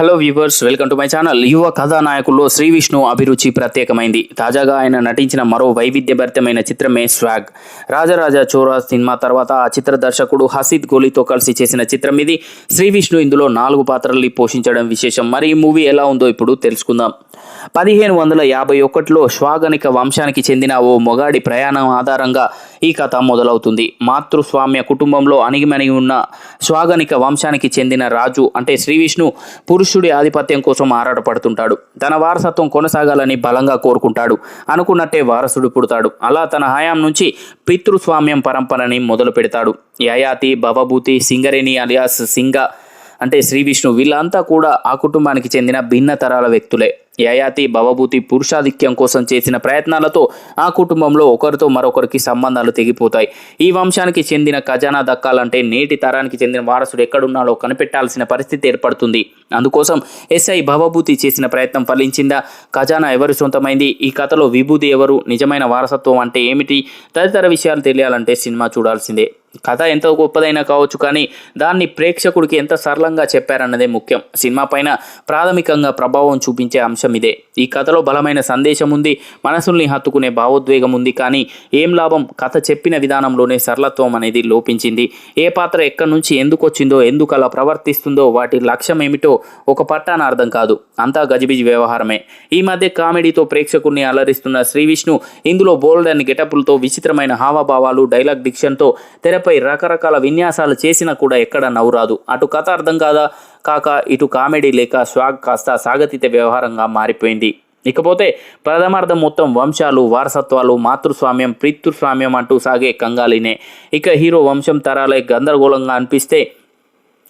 Hello viewers welcome to my channel. యువ కథానాయకుల్లో శ్రీ విష్ణు అభిరుచి ప్రత్యేకమైంది. తాజాగా ఆయన నటించిన మరో వైవిధ్యభరితమైన చిత్రమే స్వాగ్. రాజరాజ చోరా సినిమా తర్వాత ఆ చిత్ర దర్శకుడు హసీద్ గోలీతో కలిసి చేసిన చిత్రం ఇది. శ్రీ విష్ణు ఇందులో నాలుగు పాత్రల్ని పోషించడం విశేషం. మరి ఈ మూవీ ఎలా ఉందో ఇప్పుడు తెలుసుకుందాం. పదిహేను వందల యాభై ఒకటిలో స్వాగనిక వంశానికి చెందిన ఓ మొగాడి ప్రయాణం ఆధారంగా ఈ కథ మొదలవుతుంది. మాతృస్వామ్య కుటుంబంలో అణిగిమణిగి ఉన్న స్వాగనిక వంశానికి చెందిన రాజు అంటే శ్రీ విష్ణు పురుషుడి ఆధిపత్యం కోసం ఆరాటపడుతుంటాడు. తన వారసత్వం కొనసాగాలని బలంగా కోరుకుంటాడు. అనుకున్నట్టే వారసుడు పుడతాడు. అలా తన హయాం నుంచి పితృస్వామ్యం పరంపరని మొదలు పెడతాడు. యయాతి భవభూతి సింగరేణి అలియాస్ సింగ అంటే శ్రీ విష్ణు వీళ్ళంతా కూడా ఆ కుటుంబానికి చెందిన భిన్న తరాల వ్యక్తులే. యయాతి భవభూతి పురుషాధిక్యం కోసం చేసిన ప్రయత్నాలతో ఆ కుటుంబంలో ఒకరితో మరొకరికి సంబంధాలు తెగిపోతాయి. ఈ వంశానికి చెందిన ఖజానా దక్కాలంటే నేటి తరానికి చెందిన వారసుడు ఎక్కడున్నాడో కనిపెట్టాల్సిన పరిస్థితి ఏర్పడుతుంది. అందుకోసం ఎస్ఐ భవభూతి చేసిన ప్రయత్నం ఫలించిందా? ఖజానా ఎవరు సొంతమైంది? ఈ కథలో విభూతి ఎవరు? నిజమైన వారసత్వం అంటే ఏమిటి? తదితర విషయాలు తెలియాలంటే సినిమా చూడాల్సిందే. కథ ఎంత గొప్పదైనా కావచ్చు కానీ దాన్ని ప్రేక్షకుడికి ఎంత సరళంగా చెప్పారన్నదే ముఖ్యం. సినిమా పైన ప్రాథమికంగా ప్రభావం చూపించే అంశం ఇదే. ఈ కథలో బలమైన సందేశం ఉంది మనసుల్ని హత్తుకునే భావోద్వేగం ఉంది కానీ ఏం లాభం? కథ చెప్పిన విధానంలోనే సరళత్వం అనేది లోపించింది. ఏ పాత్ర ఎక్కడి నుంచి ఎందుకు వచ్చిందో ఎందుకు అలా ప్రవర్తిస్తుందో వాటి లక్ష్యం ఏమిటో ఒక పట్టాన అర్థం కాదు. అంతా గజిబిజి వ్యవహారమే. ఈ మధ్య కామెడీతో ప్రేక్షకుల్ని అలరిస్తున్న శ్రీ విష్ణు ఇందులో బోల్డ్ అండ్ గెటప్లతో విచిత్రమైన హావభావాలు డైలాగ్ డిక్షన్తో తెర తెరపై రకరకాల విన్యాసాలు చేసినా కూడా ఎక్కడ నవ్వురాదు. అటు కథ అర్థం కాదా? కాక ఇటు కామెడీ లేక స్వాగ్ కాస్త సాగతీత వ్యవహారంగా మారిపోయింది. ఇకపోతే ప్రథమార్థం మొత్తం వంశాలు వారసత్వాలు మాతృస్వామ్యం పితృస్వామ్యం అంటూ సాగే కంగాలినే. ఇక హీరో వంశం తరాలే గందరగోళంగా అనిపిస్తే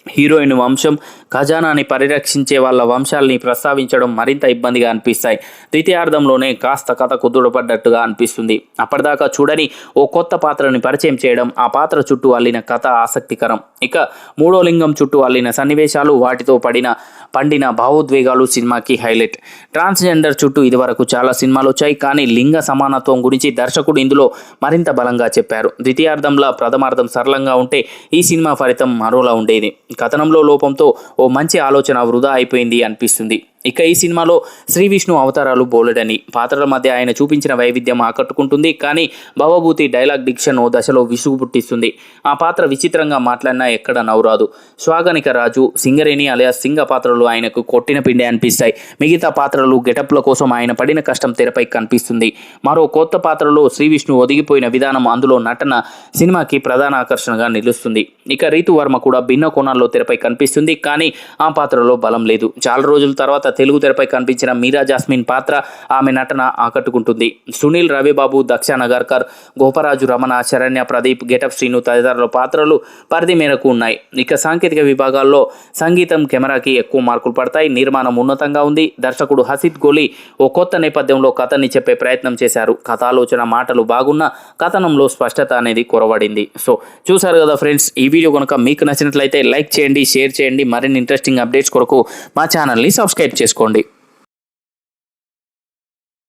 హీరోయిన్ వంశం ఖజానాని పరిరక్షించే వాళ్ళ వంశాలని ప్రస్తావించడం మరింత ఇబ్బందిగా అనిపిస్తాయి. ద్వితీయార్థంలోనే కాస్త కథ కుదుటపడ్డట్టుగా అనిపిస్తుంది. అప్పటిదాకా చూడని ఓ కొత్త పాత్రని పరిచయం చేయడం ఆ పాత్ర చుట్టూ అల్లిన కథ ఆసక్తికరం. ఇక మూడో లింగం చుట్టూ అల్లిన సన్నివేశాలు వాటితో పడిన పండిన భావోద్వేగాలు సినిమాకి హైలైట్. ట్రాన్స్జెండర్ చుట్టూ ఇదివరకు చాలా సినిమాలు వచ్చాయి కానీ లింగ సమానత్వం గురించి దర్శకుడు ఇందులో మరింత బలంగా చెప్పారు. ద్వితీయార్థంలో ప్రథమార్థం సరళంగా ఉంటే ఈ సినిమా ఫలితం మరోలా ఉండేది. కథనంలో లోపంతో ఓ మంచి ఆలోచన వృధా అయిపోయింది అనిపిస్తుంది. ఇక ఈ సినిమాలో శ్రీ విష్ణు అవతారాలు బోలెడని పాత్రల మధ్య ఆయన చూపించిన వైవిధ్యం ఆకట్టుకుంటుంది కానీ భవభూతి డైలాగ్ డిక్షన్ ఓ దశలో విసుగు పుట్టిస్తుంది. ఆ పాత్ర విచిత్రంగా మాట్లాడినా ఎక్కడ నవ్వురాదు. స్వాగనిక రాజు సింగరేణి అలియా సింగ పాత్రలు ఆయనకు కొట్టిన పిండే అనిపిస్తాయి. మిగతా పాత్రలు గెటప్ల కోసం ఆయన పడిన కష్టం తెరపై కనిపిస్తుంది. మరో కొత్త పాత్రలో శ్రీ విష్ణు ఒదిగిపోయిన విధానం అందులో నటన సినిమాకి ప్రధాన ఆకర్షణగా నిలుస్తుంది. ఇక రీతు వర్మ కూడా భిన్న కోణాల్లో తెరపై కనిపిస్తుంది కానీ ఆ పాత్రలో బలం లేదు. చాలా రోజుల తర్వాత తెలుగు తెరపై కనిపించిన మీరా జాస్మిన్ పాత్ర ఆమె నటన ఆకట్టుకుంటుంది. సునీల్ రవిబాబు దక్ష నగర్కర్ గోపరాజు రమణ శరణ్య ప్రదీప్ గెటప్ శ్రీను తదితరుల పాత్రలు పరిధి మేరకు ఉన్నాయి. ఇక సాంకేతిక విభాగాల్లో సంగీతం కెమెరాకి ఎక్కువ మార్కులు పడతాయి. నిర్మాణం ఉన్నతంగా ఉంది. దర్శకుడు హసిద్ గోలీ ఓ కొత్త నేపథ్యంలో కథని చెప్పే ప్రయత్నం చేశారు. కథాలోచన మాటలు బాగున్న కథనంలో స్పష్టత అనేది కొరవడింది. సో చూసారు కదా ఫ్రెండ్స్ ఈ వీడియో కనుక మీకు నచ్చినట్లయితే లైక్ చేయండి షేర్ చేయండి. మరిన్ని ఇంట్రెస్టింగ్ అప్డేట్స్ కొరకు మా ఛానల్ని సబ్స్క్రైబ్ చేసుకోండి.